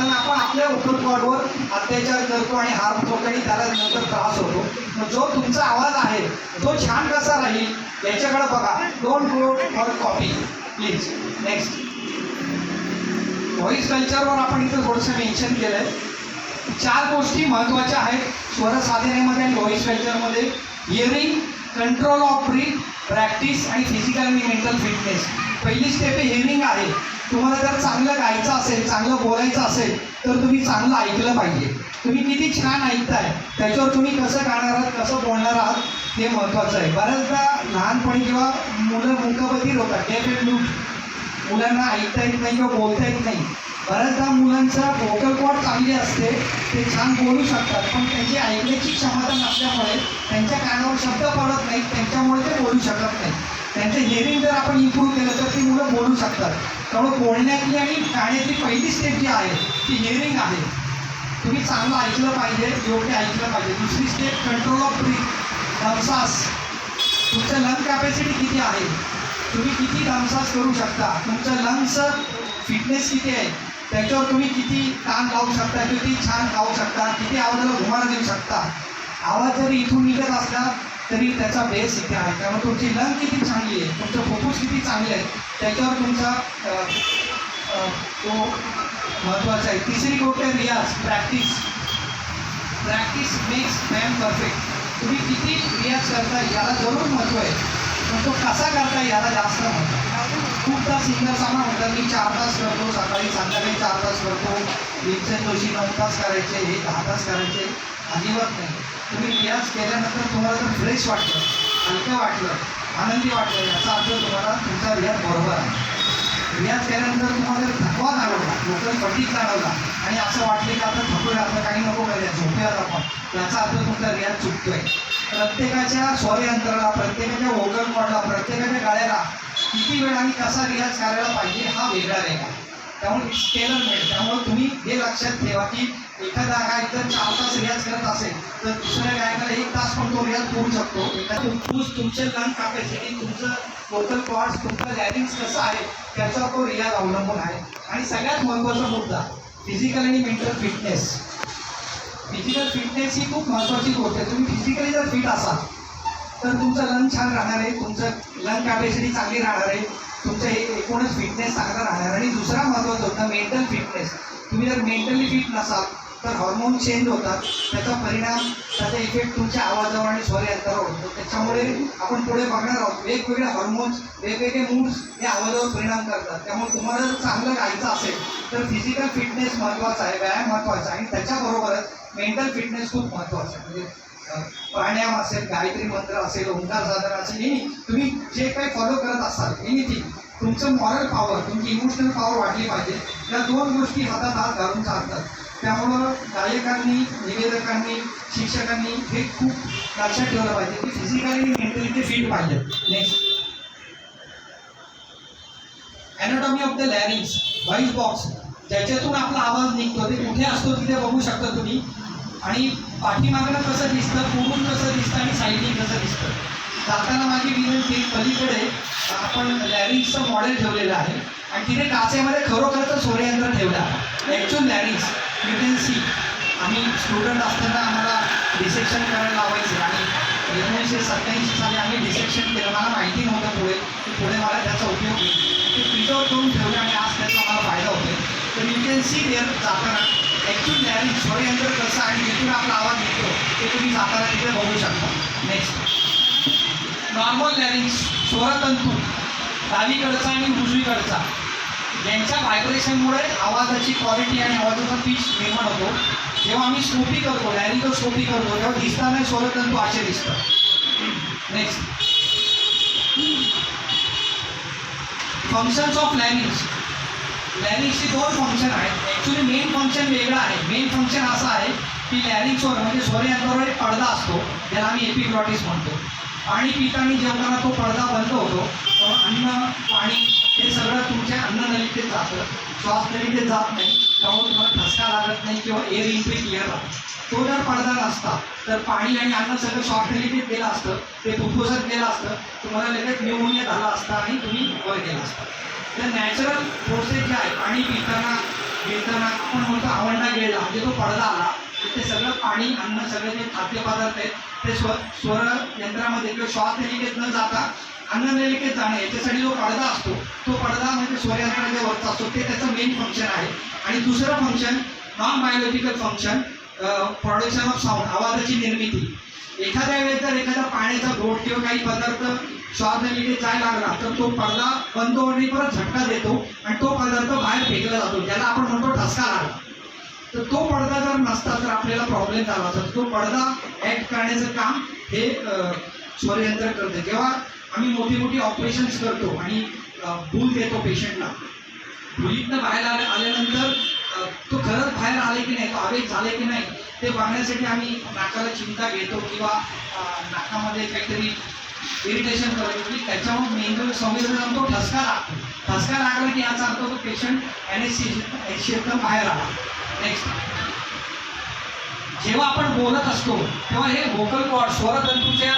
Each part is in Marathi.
कारण आपण आपल्या उपकॉडवर अत्याचार करतो आणि हार काही त्याला नंतर त्रास होतो. मग जो तुमचा आवाज आहे तो छान कसा राहील याच्याकडे बघा. Don't go for copy please next voice कल्चरवर आपण इथं थोडंसं मेन्शन केलं आहे चार गोष्टी महत्त्वाच्या आहेत स्वरसाधनेमध्ये आणि व्हॉइस कल्चरमध्ये hearing control of breath practice आणि फिजिकल आणि मेंटल फिटनेस पहिली स्टेप हिअरिंग आहे. तुम्हाला जर चांगलं गायचं असेल चांगलं बोलायचं असेल तर तुम्ही चांगलं ऐकलं पाहिजे. तुम्ही किती छान ऐकताय त्याच्यावर तुम्ही कसं गाणार आहात कसं बोलणार आहात हे महत्त्वाचं आहे. बऱ्याचदा लहानपणी जेव्हा मुलं मुकबधीर होतात डेफ अँड लूट मुलांना ऐकता येत नाही किंवा बोलता येत नाही. बऱ्याचदा मुलांचा वोकल कॉर्ड चांगली असते ते छान बोलू शकतात पण त्यांची ऐकण्याची क्षमता नसल्यामुळे त्यांच्या कानावर शब्द पडत नाहीत त्यांच्यामुळे ते बोलू शकत नाही त्यांचं हिअरिंग जर आपण इम्प्रूव्ह केलं तर ती मुलं बोलू शकतात. त्यामुळे बोलण्यातली आणि गाण्यातली पहिली स्टेप जी आहे ती हिअरिंग आहे. तुम्ही चांगलं ऐकलं पाहिजे योग्य ऐकलं पाहिजे. दुसरी स्टेप कंट्रोल ऑफ ब्रीथ दमसास तुमचं लंग कॅपॅसिटी किती आहे? तुम्ही किती दमसास करू शकता? तुमचं लंग्स फिटनेस किती आहे? त्याच्यावर तुम्ही किती ताण लावू शकता किती छान गाऊ शकता किती आवाजाला घुमारा देऊ शकता. आवाज जरी इथून निघत असला तरी त्याचा बेस इथे आहे. त्यामुळे तुमची लंग किती चांगली आहे तुमचं फुफ्फुस किती चांगले आहेत त्याच्यावर तुमचा तो महत्त्वाचा आहे. तिसरी गोष्ट आहे रियाज practice practice makes man perfect तुम्ही किती रियाज करता याला जरूर महत्त्व आहे. पण तो कसा करता याला जास्त महत्त्व खूपदा सिंगर सांगा म्हणतात मी चार तास करतो सकाळी संध्याकाळी चार तास करतो भीमसेन जोशी नऊ तास करायचे हे दहा तास करायचे. अजिबात नाही. तुम्ही रियाज केल्यानंतर तुम्हाला जर फ्रेश वाटलं हलकं वाटलं आनंदी वाटलं. याचा अर्थ तुम्हाला तुमचा रियाज बरोबर आहे. रियाज केल्यानंतर तुम्हाला जर थकवा जाणवला लोकल फटीक जाणवला आणि असं वाटलं की आता थकूया आता काही नको करूया झोपूयात आपण याचा अर्थ तुमचा रियाज चुकतोय. प्रत्येकाच्या स्वरयंत्राला प्रत्येकाच्या वोकल मॉडला प्रत्येकाच्या गाड्याला किती वेळ आणि कसा रियाज करायला पाहिजे हा वेगळा वेगळा त्यामुळे केलं नाही. त्यामुळे तुम्ही हे लक्षात ठेवा की एखादा गायक जर चार तास रियाज करत असेल तर दुसऱ्या गायकाला एक तास पण तो रियाज करू शकतो. एखादं तुमचे लंग कॅपॅसिटी तुमचं वोकल कॉर्ड्स तुमचं लॅरिंग्स कसं आहे त्याच्यावर तो रियाज अवलंबून आहे. आणि सगळ्यात महत्त्वाचा मुद्दा फिजिकल आणि मेंटल फिटनेस फिजिकल फिटनेस ही खूप महत्त्वाची गोष्ट आहे. तुम्ही फिजिकली जर फिट असाल तर तुमचं लंग छान राहणार आहे तुमचं लंग कॅपॅसिटी चांगली राहणार आहे. तुमचं हे एकूणच फिटनेस चांगला राहणार. आणि दुसरा महत्त्वाचा होता मेंटल फिटनेस तुम्ही जर मेंटली फिट नसाल तर हॉर्मोन चेंज होतात. त्याचा परिणाम त्याचा इफेक्ट तुमच्या आवाजावर आणि स्वरयंत्रावर होतो. त्याच्यामुळे आपण पुढे बघणार आहोत. वेगवेगळे हॉर्मोन्स वेगवेगळे मूड्स हे आवाजावर परिणाम करतात. त्यामुळे तुम्हाला जर चांगलं गायचं असेल तर फिजिकल फिटनेस महत्त्वाचा आहे व्यायाम महत्त्वाचा आहे. आणि त्याच्याबरोबरच मेंटल फिटनेस खूप महत्त्वाचा आहे. म्हणजे प्राणायाम असेल गायत्री मंत्र असेल ओंकार साधना असेल एनी तुम्ही जे काही फॉलो करत असाल एनिथिंग तुमचं मॉरल पॉवर तुमची इमोशनल पॉवर वाढली पाहिजे. या दोन गोष्टी हातात हात घालून चालतात. त्यामुळं गायकांनी निवेदकांनी शिक्षकांनी हे खूप लक्षात ठेवलं पाहिजे की फिजिकली आणि मेंटली ते फिट पाहिजे. Next anatomy of the larynx voice box ज्याच्यातून आपला आवाज निघतो ते कुठे असतो तिथे बघू शकता तुम्ही. आणि पाठीमागणं कसं दिसतं पुढून कसं दिसतं आणि साईडनी कसं दिसतं. जाताना माझी विनंती पलीकडे आपण लॅरिंग्सचं मॉडेल ठेवलेलं आहे. आणि तिथे काचेमध्ये खरोखरचं सूर्ययंत्र ठेवलं आहे. Actual larynx you can see आम्ही स्टुडंट असताना आम्हाला डिसेक्शन करायला लावायचे. आणि एकोणीसशे सत्त्याऐंशी साली आम्ही डिसेक्शन केलं. मला माहिती नव्हतं पुढे. की पुढे मला त्याचा उपयोग होईल ते प्रिझर्व करून ठेवलं आणि आज त्याचा मला फायदा होतो तर यू कॅन सी देअर जाताना ॲक्च्युअल लॅरिंग स्वरयंत्र कसं आणि जिथून आपला आवाज येतो. ते तुम्ही जाताना तिथे बघू शकता. नेक्स्ट नॉर्मल लॅरिंग स्वरतंतू डावीकडचा आणि उजवीकडचा. यांच्या व्हायब्रेशनमुळे आवाजाची क्वालिटी आणि आवाजाचा पीच निर्माण होतो. जेव्हा आम्ही स्कोपी करतो लॅरिंगल स्कोपी करतो तेव्हा दिसताना स्वरतंतू असे दिसतं नेक्स्ट फंक्शन्स ऑफ लॅरिंग्स लॅरिंग्सची दोन फंक्शन आहेत. ॲक्च्युली मेन फंक्शन वेगळं आहे. मेन फंक्शन असं आहे की लॅरिंग्सवर म्हणजे स्वरयंत्रावर एक पडदा असतो. ज्याला आम्ही एपिग्लॉटिस म्हणतो. पाणी पिताना जेवताना तो पडदा बंद होतो. अन्न पाणी हे सगळं तुमच्या अन्ननलिकेत जातं. श्वास नलिकेत जात नाही. त्यामुळे तुम्हाला ठसका लागत नाही किंवा एअर इन्ट्री क्लिअर राहतो तो जर पडदा नसता तर पाणी आणि अन्न सगळं श्वास नलिकेत गेलं असतं. ते फुफ्फुसात गेलं असतं. तुम्हाला लगेच न्यूमोनिया झाला असता आणि तुम्ही वर गेला असता. तर नॅचरल प्रोसेस जे आहे पाणी पिताना पिताना आपण म्हणतो आवडला गेला म्हणजे तो पडदा आला तर ते सगळं पाणी अन्न सगळे जे खाद्यपदार्थ आहेत ते स्व स्वर यंत्रामध्ये किंवा श्वास नलिकेत न जाता अन्न नेलिकेत जाणे याच्यासाठी जो पडदा असतो तो पडदा म्हणजे स्वरयंत्राच्या वरचा असतो ते त्याचं मेन फंक्शन आहे. आणि दुसरं function non biological function production of sound आवाजाची निर्मिती. एखाद्या वेळेस जर एखादा पाण्याचा घोट किंवा काही पदार्थ श्वास नलिकेत जायला लागला तर तो पडदा बंद होणे परत झटका देतो आणि तो पदार्थ बाहेर फेकला जातो ज्याला आपण म्हणतो ठसका लागला. तर तो पडदा जर नसता तर आपल्याला प्रॉब्लेम झाला तर तो पडदा ऍक्ट करण्याचं काम हे स्वरयंत्र करते. जेव्हा आम्ही मोठी मोठी ऑपरेशन्स करतो आणि भूल देतो पेशंटला भुलीतनं बाहेर आले आल्यानंतर तो खरंच बाहेर आले की नाही तो आवेग झाले की नाही ते बघण्यासाठी आम्ही नाकाला चिंता घेतो किंवा नाकामध्ये काहीतरी इरिटेशन करतो त्याच्यावर त्याच्यामुळे मेंदू संवेदना तो ठसका लागतो. ठसका लागला की याचा अर्थ तो पेशंट ॲनेस्थेशियातून बाहेर आला. नेक्स्ट जेव्हा आपण बोलत असतो तेव्हा हे व्होकल कॉर्ड स्वरतंतूच्या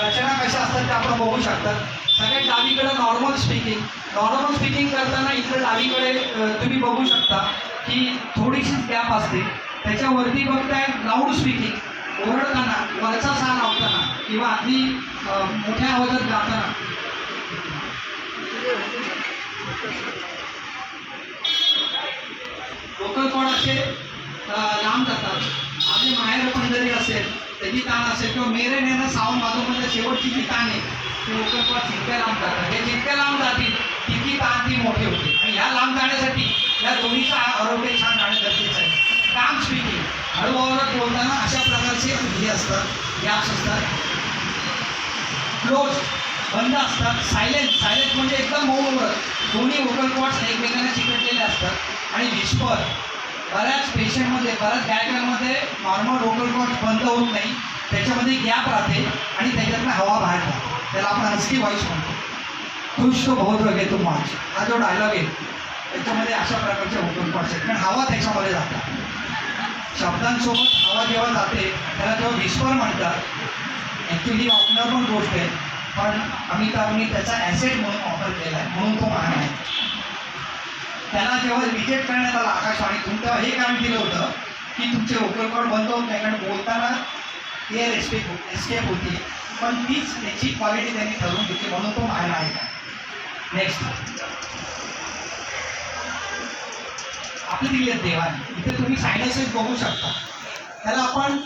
रचना कशा असतात ते आपण बघू शकतात. सगळ्यात डावीकडे नॉर्मल स्पीकिंग नॉर्मल स्पीकिंग करताना इकडे डावीकडे तुम्ही बघू शकता की थोडीशी गॅप असते. त्याच्यावरती बघताय लाऊड स्पीकिंग ओरडताना वरचा सा लावताना किंवा अगदी मोठ्या आवाजात गाताना. लोकल कॉड असे लांब जातात आपली माहेर पंढरी असेल त्याची ताण असेल किंवा मेरे नेणं सावून बाजूमध्ये शेवटची जी ताण आहे ते लोकल कॉड जितक्या लांब जातात. हे जितक्या लांब जातील तितकी ताण ती मोठी होते. आणि ह्या लांब जाण्यासाठी या दोन्हीचा आरोग्य छान जाणं गरजेचं आहे. काम स्पीकिंग हळूहळू बोलताना अशा प्रकारचे हे असतात गॅप्स असतात क्लोज बंद असतात. सायलेंट सायलेंट म्हणजे एकदम मऊ उरत दोन्ही वोकल कॉर्ड्स एकमेकांना चिकटलेले असतात. आणि विश्वर बऱ्याच पेशंटमध्ये बऱ्याच गायकांमध्ये नॉर्मल वोकल कॉर्ड्स बंद होत नाही. त्याच्यामध्ये गॅप राहते आणि त्याच्यातनं हवा बाहेर राहते त्याला आपण हस्की वॉइस म्हणतो. खुश तो बहुत वगैरे हा जो डायलॉग आहे त्याच्यामध्ये अशा प्रकारचे वोकल कॉर्ड्स आहेत. कारण हवा त्याच्यामध्ये जातात शब्दांसोबत हवा जेव्हा जाते त्याला तेव्हा विश्वर म्हणतात ॲक्च्युली ऑपनर पण गोष्ट आहे पण अमिताभने त्याचा ॲसेट म्हणून ऑफर केला आहे म्हणून तो महान आहे. त्याला जेव्हा रिजेक्ट करण्यात आला आकाशवाणीतून तेव्हा हे कारण दिलं होतं की तुमचे वोकल कॉर्ड बंद होत नाही कारण बोलताना एअर हो एस्केप होती. पण तीच त्याची क्वालिटी त्यांनी ठरवून घेतली म्हणून तो महान आहे. नेक्स्ट आपली दिली आहेत देवाने इथे तुम्ही सायनसेस बघू शकता. त्याला आपण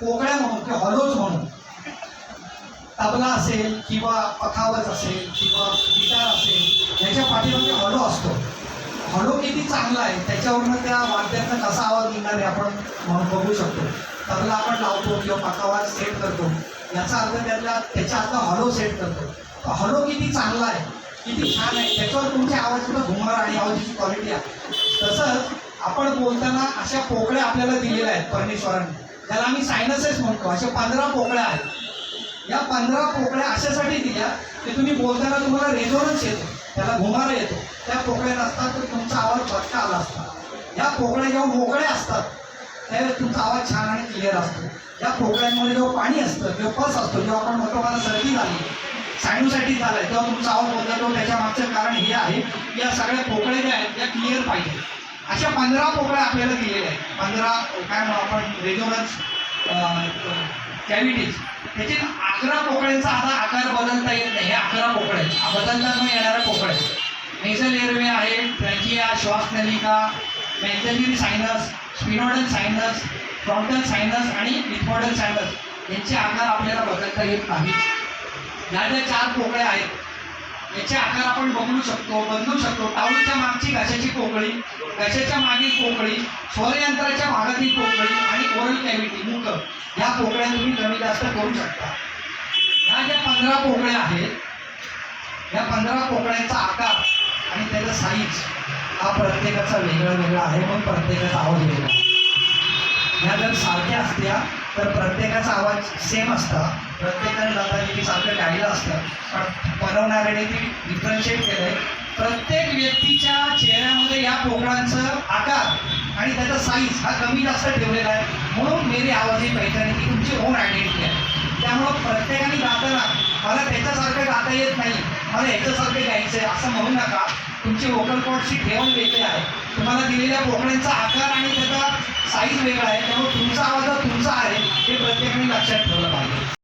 पोकळ्या म्हणू किंवा हॉलोज म्हणू. तबला असेल किंवा पखावज असेल किंवा गिटार असेल याच्या पाठीमध्ये हॉलो असतो. हॉलो किती चांगला आहे त्याच्यावरनं त्या वाद्याचा कसा आवाज निघणार आहे आपण म्हणून बघू शकतो. तबला आपण लावतो किंवा पखावाज सेट करतो. याचा अर्थ त्यातला त्याच्या आता हॉलो सेट करतो. हॉलो किती चांगला आहे किती छान आहे त्याच्यावर तुमच्या आवाज घुमर आणि आवाजाची क्वालिटी आहे. तसंच आपण बोलताना अशा पोकळ्या आपल्याला दिलेल्या आहेत परमेश्वराने. त्याला आम्ही सायनसेस म्हणतो. अशा पंधरा पोकळ्या आहेत. या पंधरा पोकळ्या अशासाठी दिल्या की तुम्ही बोलताना तुम्हाला रेझोनन्स येतो. त्याला घुमारा येतो. त्या पोकळ्या नसतात तर तुमचा आवाज भटका आला असता. या पोकळ्या जेव्हा मोकळ्या असतात त्यावेळेस तुमचा आवाज छान आणि क्लिअर असतो. या पोकळ्यांमध्ये जेव्हा पाणी असतं किंवा पस असतो जेव्हा आपण म्हणतो मला सर्दी झाली. सायंडूसाठी झालं आहे तेव्हा तुमचा आवाज बदलतो त्याच्या मागचं कारण हे आहे की या सगळ्या पोकळ्या ज्या आहेत त्या क्लिअर पाहिजे. अशा पंधरा पोकळ्या आपल्याला दिलेल्या आहेत. पंधरा काय म्हणू आपण रेझोनन्स कॅव्हिटीज त्याचे अकरा पोकळ्यांचा आता आकार बदलता येत नाही. हे अकरा पोकळे आहेत. बदलता न येणारा पोकळ आहे नेझल एअरवे आहे ट्रॅकिया श्वास नलिका sinus sphenoidal sinus frontal sinus आणि लिथमॉडल सायनस यांचे आकार आपल्याला बदलता येत नाही ज्या ज्या चार पोकळ्या आहेत याचे आकार आपण बघू शकतो बदलू शकतो. टाळूच्या मागची घशाची पोकळी घशाच्या मागील पोकळी स्वरयंत्राच्या भागातील पोकळी आणि ओरल कॅव्हिटी मुख. या पोकळ्या तुम्ही कमी जास्त करू शकता. ह्या ज्या पंधरा पोकळ्या आहेत या पंधरा पोकळ्यांचा आकार आणि त्याचा साईज हा प्रत्येकाचा वेगळा वेगळा आहे पण प्रत्येकाचा आवाज वेगळा आहे. ह्या जर सारख्या असत्या तर प्रत्येकाचा आवाज सेम असता. प्रत्येकाने दादागिरी सारखं गायलं असतं. पण बनवणाऱ्याने ती डिफरन्शिएट केलं आहे प्रत्येक व्यक्तीच्या चेहऱ्यामध्ये या पोकळांचं आकार आणि त्याचा साईज हा कमी जास्त ठेवलेला आहे. म्हणून मेरी आवाज ही पहिचान ती तुमची ओन आयडेंटिटी आहे. त्यामुळं प्रत्येकाने गाताना मला त्याच्यासारखं गाता येत नाही. मला याच्यासारखे गायचं आहे असं म्हणू नका. तुमची वोकल कॉर्डची ठेवण वेगळी आहे. तुम्हाला दिलेल्या बोकड्यांचा आकार आणि त्याचा साईज वेगळा आहे त्यामुळे तुमचा आवाज तुमचा आहे हे प्रत्येकाने लक्षात ठेवलं पाहिजे.